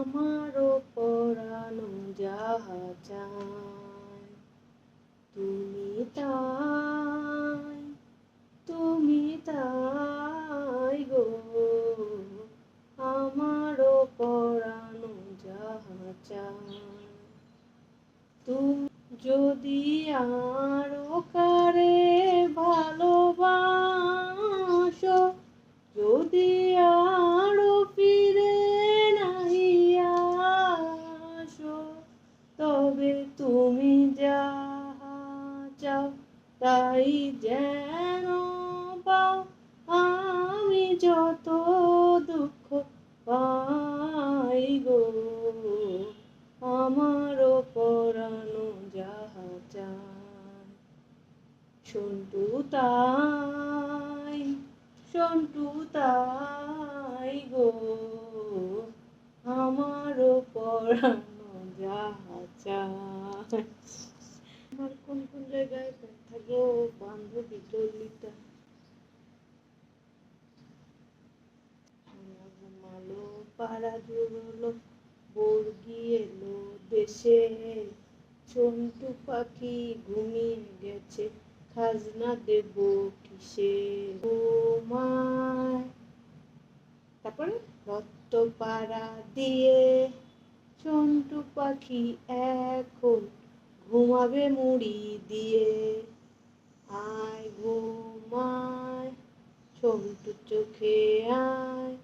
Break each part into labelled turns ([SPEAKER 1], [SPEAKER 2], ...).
[SPEAKER 1] আমারও পরানো যাহা চায় তুমি তাই তুমি তাই গো। আমারও পরানো যাহা চায় তুমি যদি আরও তবে তুমি যাহা চাও তাই যেন পাও। আমি যত দুঃখ পাই গো আমারও পরানো যাহা চায় সন্টু তাই সন্টু তাই গো আমারও পরানো যাহা চায় আমার কোন কোন জায়গায় ব্যথা গো বান্ধবী সোনা ঘুমালো, পাড়া জুড়লো বর্গি এলো দেশে। সন্টু পাখি ঘুমিয়ে গেছে, খাজনা দেব কিসে? তারপরে রক্ত পাড়া দিয়ে চন্টু পাখি এখন ঘুমাবে মুড়ি দিয়ে। আয় ঘুমায় সন্টু চোখে আয়।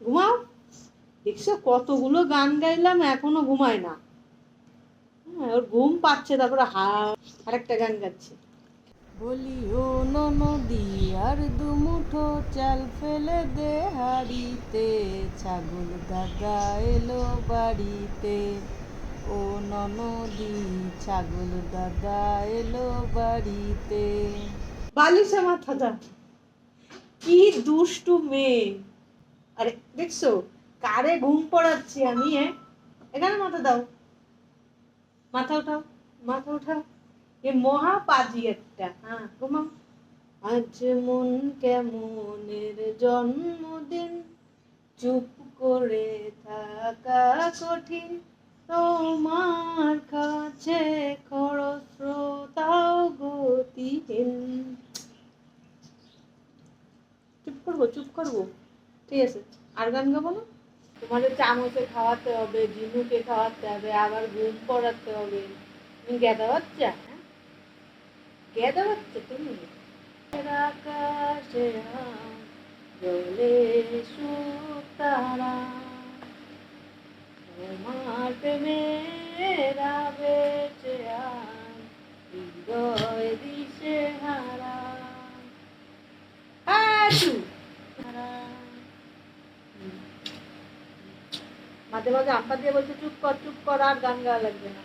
[SPEAKER 1] ঘুমাও। দেখছ, কতগুলো গান গাইলাম, এখনও ঘুমায় না। হ্যাঁ ওর ঘুম পাচ্ছে, তারপরে হা, আরেকটা গান গাচ্ছে। বলি ও নদী আর দুমুঠো চাল ফেলে দে হাড়িতে। ছাগল দাদা এলো বাড়িতে। ও ননদি, ছাগল দাদা এলো বাড়িতে। বালিশে মাথা দা কি দুষ্টু মেয়ে। আরে, দেখছ, কারে ঘুম পড়াচ্ছি আমি হ্যাঁ? এখানে মাথা দাও। মাথা উঠাও মাথা উঠাও। এ মহা পাজি একটা হ্যাঁ ঘুমাও। আজ মন কেমনের জন্মদিন? চুপ করে থাকা কঠিন। তোমার কাছে খরস্রোতাও গতিহীন। চুপ করব চুপ করব। ঠিক আছে আর গান গাবো না? তোমাদের চামচে খাওয়াতে হবে জিনুকে খাওয়াতে হবে আবার ঘুম পড়াতে হবে। তুমি গেদা বাচ্চা হ্যাঁ? গেদা বাচ্চা তুমি? আকাশে জলে সুতারা। তোমার মেরা বেঁচে হৃদয় দিশে হারা। মাঝে মাঝে আম্পা দিয়ে বলছে, চুপ কর চুপ কর, আর গান গাওয়া লাগবে না।